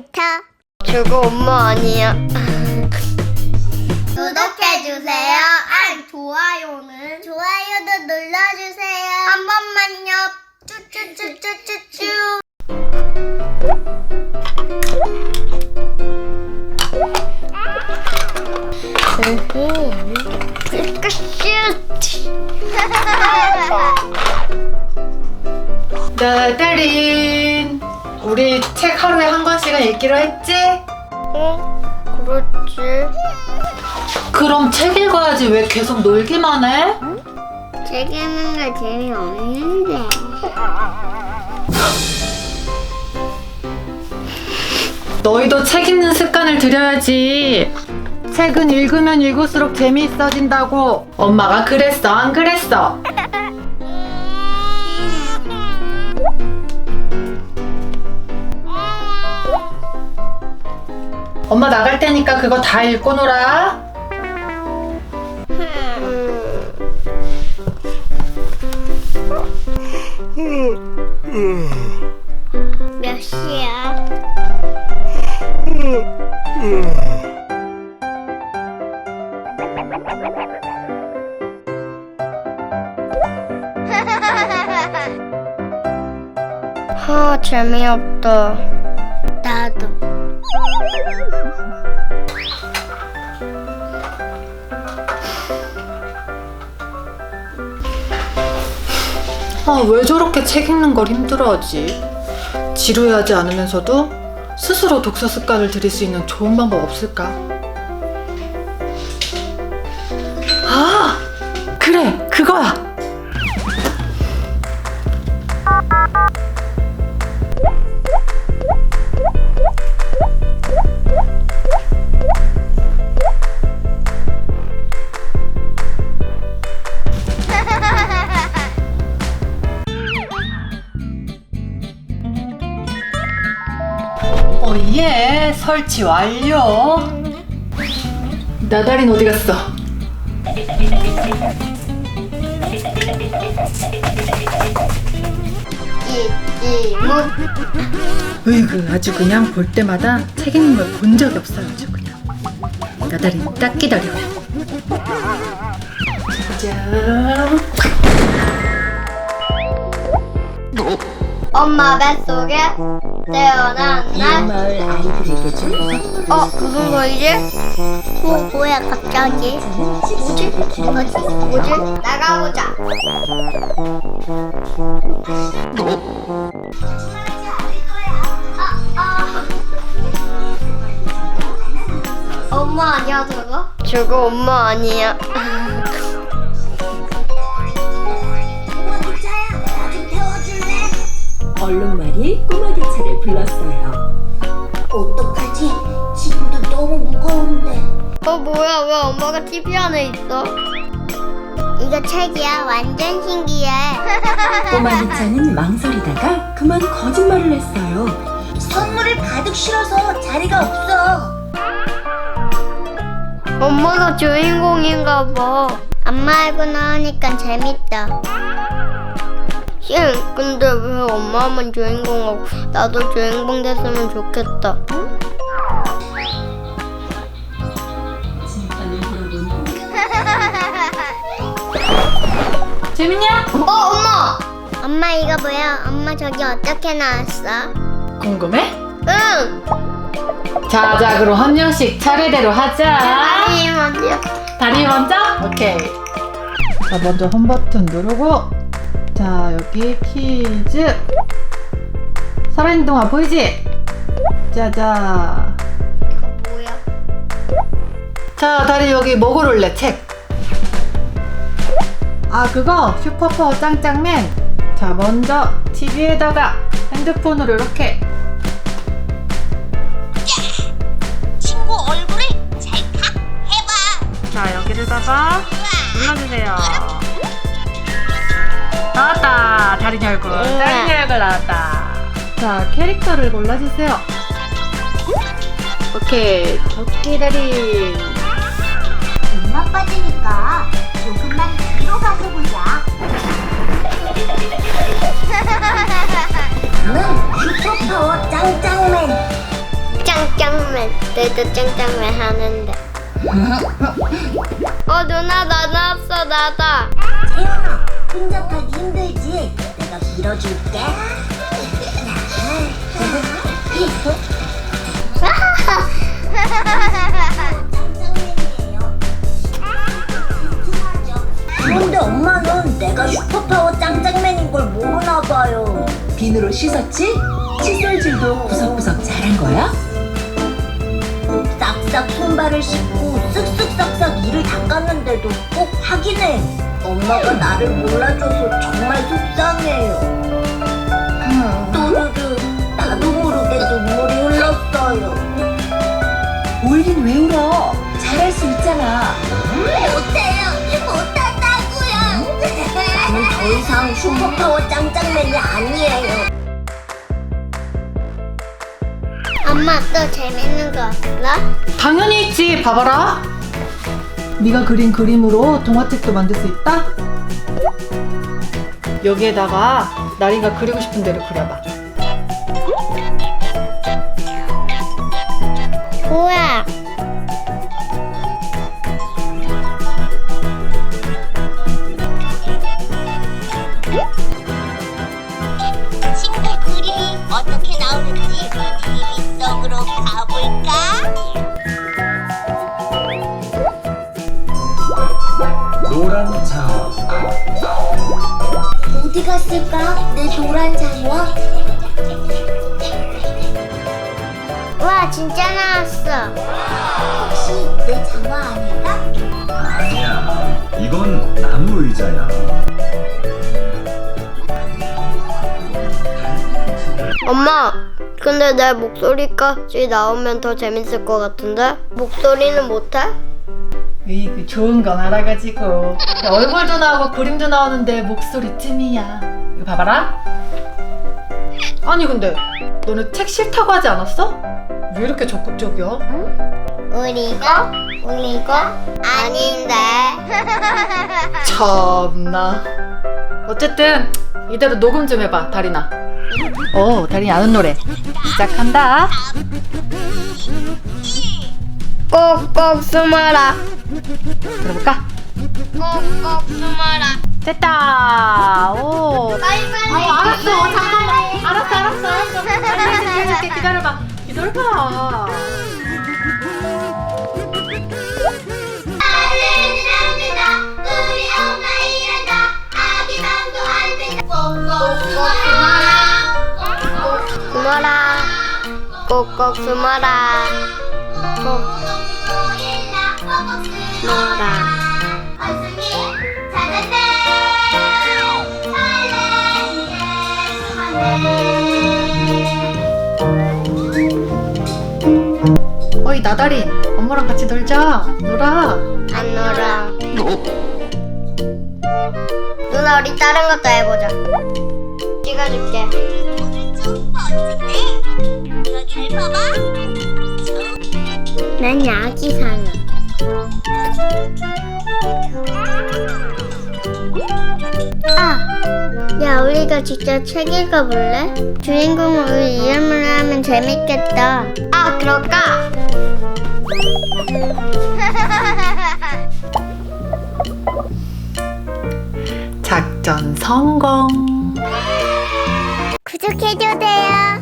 놀이터. 저거 엄마 아니야. 구독해주세요. 아 좋아요는. 좋아요도 눌러주세요. 한 번만요. 쭈쭈쭈쭈쭈쭈. 나달인 우리 책 하루에 한 권씩은 읽기로 했지? 어? 그렇지. 그럼 책 읽어야지 왜 계속 놀기만 해? 책 읽는 거 재미없는데 너희도 책 읽는 습관을 들여야지 책은 읽으면 읽을수록 재미있어진다고 엄마가 그랬어 안 그랬어? 엄마 나갈 테니까 그거 다 읽고 놀아 몇 시야? 하, 재미없다. 아, 왜 저렇게 책 읽는 걸 힘들어하지? 지루해하지 않으면서도 스스로 독서 습관을 들일 수 있는 좋은 방법 없을까? 아! 그래! 그거야! 예, 설치 완료. 나달인 어디 갔어? 으이그, 아주 그냥 볼 때마다 책 읽는 걸 본 적이 없어요, 아주 그냥. 나달인 딱 기다려. 짠. 엄마 뱃속에 태어난 날 마을 아이들에게 준 어, 무슨 소리지? 어, 뭐야 갑자기 뭐지? 뭐지? 뭐지? 나가보자 엄마 아니야 저거? 저거 엄마 아니야. 어, 뭐야, 왜 엄마가 TV 안에 있어? 이거 책이야 완전 신기해 꼬마 기차는 망설이다가 그만 거짓말을 했어요. 선물을 가득 실어서 자리가 없어 엄마가 주인공인가 봐. 엄마 알고 나오니까 재밌다 힝, 근데 왜 엄마만 주인공하고 나도 주인공 됐으면 좋겠다. 재밌냐? 어, 엄마! 엄마 이거 뭐야? 엄마 저기 어떻게 나왔어? 궁금해? 응! 자, 자, 그럼 한 명씩 차례대로 하자. 아니, 먼저. 다리 먼저? 오케이. 자, 먼저 홈 버튼 누르고. 자, 여기 퀴즈. 살아있는 동화 보이지? 짜자. 이거 뭐야? 자, 다리 여기 뭐 고를래? 책. 아, 그거 슈퍼파워 짱짱맨. 자, 먼저 TV에다가 핸드폰으로 이렇게. 친구 얼굴을 찰칵 해봐 자, 여기를 봐봐. 눌러주세요. 나왔다. 다리 얼굴. 다리 얼굴 나왔다. 자, 캐릭터를 골라주세요. 오케이. 토끼 다리. 보자 는 슈퍼파워 짱짱맨 짱짱맨. 내도 짱짱맨 하는데. 어 누나 나나 없어 나다. 태연아, 혼자 타기 힘들지? 내가 밀어줄게. 그런데 엄마는 내가 슈퍼파워 짱짱맨인 걸 모르나 봐요. 비누로 씻었지? 칫솔질도 구석구석 잘한 거야? 싹싹 손발을 씻고 쓱쓱싹싹 이를 닦았는데도 꼭 확인해. 엄마가 나를 몰라줘서 정말 속상해요. 또르르 나도 모르게 눈물이 흘렀어요. 울긴 왜 울어? 잘할 수 있잖아. 못해 더 이상 슈퍼파워 짱짱맨이 아니에요. 엄마 또 재밌는 거 없어? 당연히 있지. 봐봐라. 네가 그린 그림으로 동화책도 만들 수 있다. 여기에다가 나리가 그리고 싶은 대로 그려봐. 어디 갔을까? 내 노란 장어? 와 진짜 나왔어. 혹시 내 장어 아닐까? 아니야 이건 나무 의자야 엄마 근데 내 목소리까지 나오면 더 재밌을 것 같은데 목소리는 못해? 으이그 좋은 건 알아가지고 얼굴도 나오고 그림도 나오는데 목소리 쯤이야. 이거 봐봐라. 아니 근데 너네 책 싫다고 하지 않았어? 왜 이렇게 적극적이야? 우리가 우리가 아닌데. 참나. 어쨌든 이대로 녹음 좀 해봐, 다리나. 오, 다리나 아는 노래. 시작한다. 꼭꼭 숨어라 들어볼까? 꼭꼭 숨어라 됐다. 오. 빨리 빨리. 어, 알았어. 잠깐만. 알았어, 알았어, 알았어. 빨리 해줄게. 기다려봐. 기다려봐. 꼭꼭 숨어라 꼭꼭 숨어라 꼭 숨어라 어이, 나다리. 엄마랑 같이 놀자. 놀아. 안 놀아 누나 우리 다른 것도 해보자 찍어줄게. 난 아기 상어. 아, 야 우리가 직접 책 읽어볼래? 주인공은 우리 이름으로 하면 재밌겠다. 아 그럴까? 작전 성공. 구독해줘세요.